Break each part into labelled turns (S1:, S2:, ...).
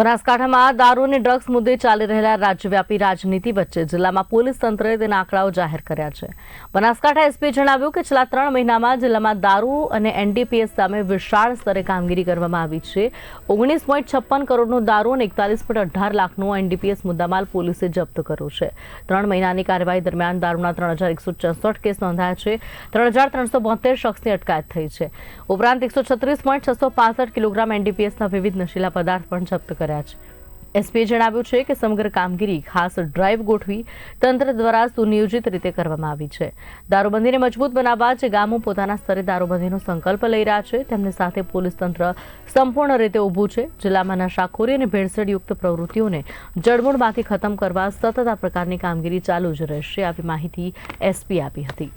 S1: બનાસકાંઠામાં દારૂ અને ડ્રગ્સ મુદ્દે ચાલી રહેલા રાજ્યવ્યાપી રાજનીતિ વચ્ચે જિલ્લામાં પોલીસ તંત્રએ તેના આંકડાઓ જાહેર કર્યા છે. બનાસકાંઠા એસપીએ જણાવ્યું કે છેલ્લા ત્રણ મહિનામાં જિલ્લામાં દારૂ અને એનડીપીએસ સામે વિશાળ સ્તરે કામગીરી કરવામાં આવી છે. ઓગણીસ પોઈન્ટ છપ્પન કરોડનો દારૂ અને એકતાલીસ પોઈન્ટ અઢાર લાખનો એનડીપીએસ મુદ્દામાલ પોલીસે જપ્ત કર્યો છે. ત્રણ મહિનાની કાર્યવાહી દરમિયાન દારૂના ત્રણ હજાર એકસો ચોસઠ કેસ નોંધાયા છે. ત્રણ હજાર ત્રણસો બોતેર શખ્સની અટકાયત થઈ છે. ઉપરાંત એકસો છત્રીસ પોઈન્ટ છસો પાસઠ કિલોગ્રામ એનડીપીએસના વિવિધ નશીલા પદાર્થ પણ જપ્ત કર્યા છે. એસપીએ જણાવ્યું છે કે સમગ્ર કામગીરી ખાસ ડ્રાઈવ ગોઠવી તંત્ર દ્વારા સુનિયોજિત રીતે કરવામાં આવી છે. દારૂબંધીને મજબૂત બનાવવા જે ગામો પોતાના સ્તરે દારૂબંધીનો સંકલ્પ લઈ રહ્યા છે, તેમની સાથે પોલીસ તંત્ર સંપૂર્ણ રીતે ઊભું છે. જિલ્લામાં નશાખોરી અને ભેળસેળયુક્ત પ્રવૃત્તિઓને જડમૂળમાંથી ખતમ કરવા સતત આ પ્રકારની કામગીરી ચાલુ જ રહેશે, આવી માહિતી એસપી આપી હતી.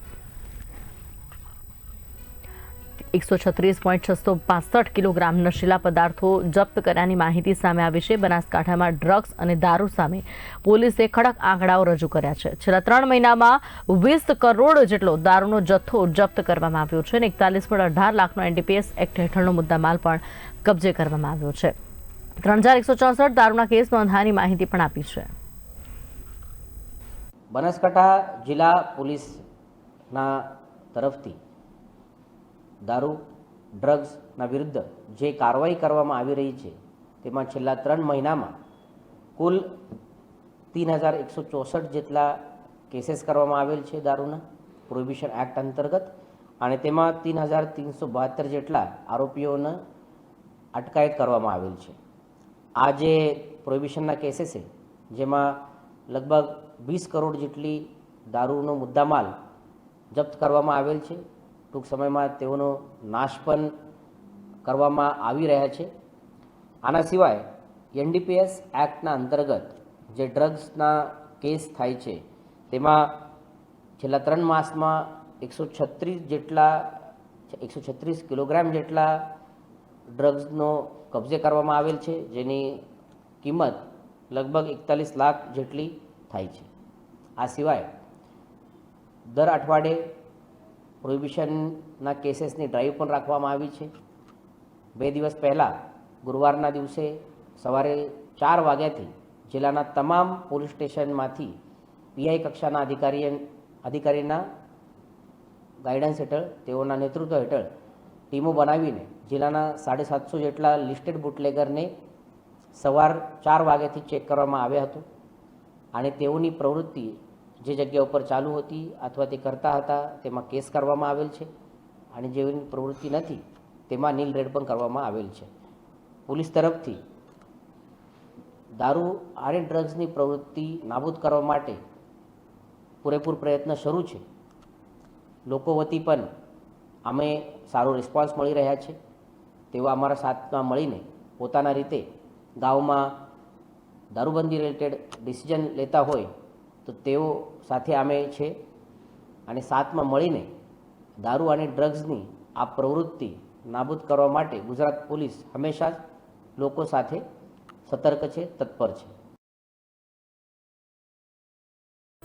S1: એકસો છત્રીસ પોઈન્ટ છસો પાસઠ કિલોગ્રામ નશીલા પદાર્થો જપ્ત કર્યાની માહિતી સામે આવી છે. બનાસકાંઠામાં ડ્રગ્સ અને દારૂ સામે પોલીસે કડક આંકડાઓ રજૂ કર્યા છે. છેલ્લા ત્રણ મહિનામાં વીસ કરોડ જેટલો દારૂનો જથ્થો જપ્ત કરવામાં આવ્યો છે અને એકતાલીસ પોઈન્ટ અઢાર લાખનો એનડીપીએસ એક્ટ હેઠળનો મુદ્દામાલ પણ કબજે કરવામાં આવ્યો છે. ત્રણ હજાર એકસો ચોસઠ દારૂના કેસ નોંધાની માહિતી પણ આપી છે.
S2: બનાસકાંઠા જિલ્લા પોલીસના તરફથી દારૂ ડ્રગ્સના વિરુદ્ધ જે કાર્યવાહી કરવામાં આવી રહી છે, તેમાં છેલ્લા ત્રણ મહિનામાં કુલ તીન હજાર એકસો ચોસઠ જેટલા કેસીસ કરવામાં આવેલ છે દારૂના પ્રોહિબિશન એક્ટ અંતર્ગત. અને તેમાં તીન હજાર ત્રણસો બહાત્તર જેટલા આરોપીઓને અટકાયત કરવામાં આવેલ છે. આ જે પ્રોહિબિશનના કેસીસ છે, જેમાં લગભગ વીસ કરોડ જેટલી દારૂનો મુદ્દામાલ જપ્ત કરવામાં આવેલ છે ટૂંક સમયમાં તેઓનો નાશ પણ કરવામાં આવી રહ્યા છે. આના સિવાય એનડીપીએસ એક્ટના અંતર્ગત જે ડ્રગ્સના કેસ થાય છે, તેમાં છેલ્લા ત્રણ માસમાં એકસો છત્રીસ જેટલા, એકસો છત્રીસ કિલોગ્રામ જેટલા ડ્રગ્સનો કબજે કરવામાં આવેલ છે, જેની કિંમત લગભગ એકતાલીસ લાખ જેટલી થાય છે. આ સિવાય દર અઠવાડિયે પ્રોહિબિશનના કેસીસની ડ્રાઈવ પણ રાખવામાં આવી છે. બે દિવસ પહેલાં, ગુરુવારના દિવસે સવારે ચાર વાગ્યાથી જિલ્લાના તમામ પોલીસ સ્ટેશનમાંથી પીઆઈ કક્ષાના અધિકારી અધિકારીના ગાઈડન્સ હેઠળ, તેઓના નેતૃત્વ હેઠળ ટીમો બનાવીને જિલ્લાના સાડે સાતસો જેટલા લિસ્ટેડ બુટલેગરને સવાર ચાર વાગ્યાથી ચેક કરવામાં આવ્યા હતું. અને તેઓની પ્રવૃત્તિ જે જગ્યા ઉપર ચાલુ હતી અથવા તે કરતા હતા, તેમાં કેસ કરવામાં આવેલ છે. અને જેની પ્રવૃત્તિ નથી, તેમાં નીલ રેડ પણ કરવામાં આવેલ છે. પોલીસ તરફથી દારૂ અને ડ્રગ્સની પ્રવૃત્તિ નાબૂદ કરવા માટે પૂરેપૂર પ્રયત્ન શરૂ છે. લોકો વતી પણ અમે સારો રિસ્પોન્સ મળી રહ્યા છે. તેઓ અમારા સાથમાં મળીને પોતાના રીતે ગામમાં દારૂબંધી રિલેટેડ ડિસિઝન લેતા હોય તો તેઓ સાથે અમે છે અને સાથમાં મળીને દારૂ અને ડ્રગ્સની આ પ્રવૃત્તિ નાબૂદ કરવા માટે ગુજરાત પોલીસ હંમેશા જ લોકો સાથે સતર્ક છે, તત્પર છે.